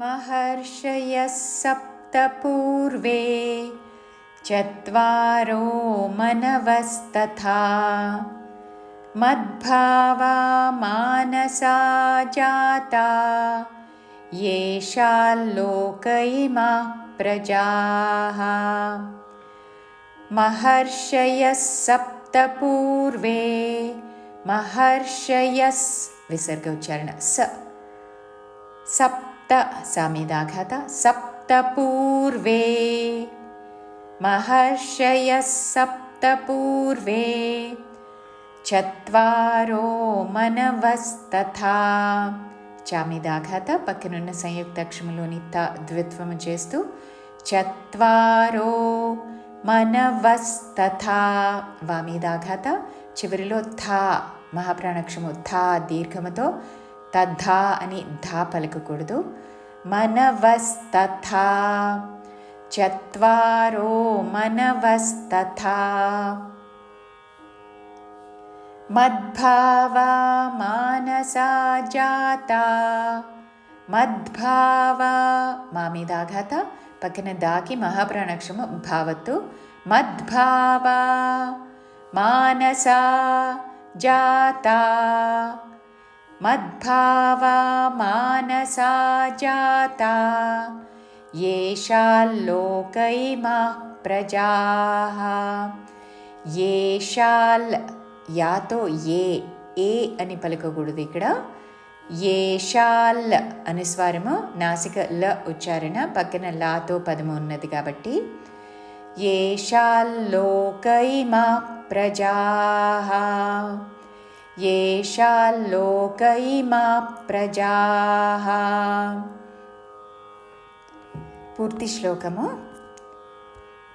महर्षयः सप्तपूर्वे चत्वारो मनवस्तथा। मद्भावा मानसा जाता येषाल्लोकैमा प्रजाः। महर्षयः सप्तपूर्वे महर्षयस् विसर्गोच्चारण स। सप्त सामिदाघात सप्तपूर्वे महर्षयः सप्तपूर्वे चत्वारो मनवस्तथा చామిదాఘాత పక్కనున్న సంయుక్తాక్షములోని త ద్విత్వము చేస్తూ చత్వారో మనవస్తథా వామీదాఘాత చివరిలో థా మహాప్రాణక్షము థా దీర్ఘముతో తథా అని ధా పలకకూడదు మనవస్తథా చత్వారో మనవస్తథా మద్భావా మానసా चत्वारो మద్భావా మా మీద ఆఘాత పక్కన దాకి महाप्रणक्षं భావత్తు మద్భావా మానసా జాతా मद्भावा मानसा जाता येषाल्लोकैमा प्रजाः येषाल् యాతో ఏ ఏ అని పలకకూడదు ఇక్కడ ఏషాల్ అనుస్వారము నాసిక ల ఉచ్చారణ పక్కన లాతో పదము ఉన్నది కాబట్టి ఏషాల్లోకైమా ప్రజా येषाल्लोक इमा प्रजाः पूर्तिश्लोकमु।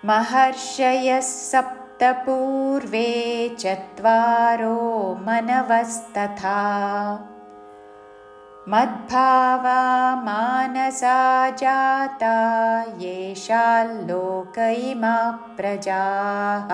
महर्षयः सप्तपूर्वे चत्वारो मनवस्तथा। मद्भावा मानसा जाता येषाल्लोक इमा प्रजाः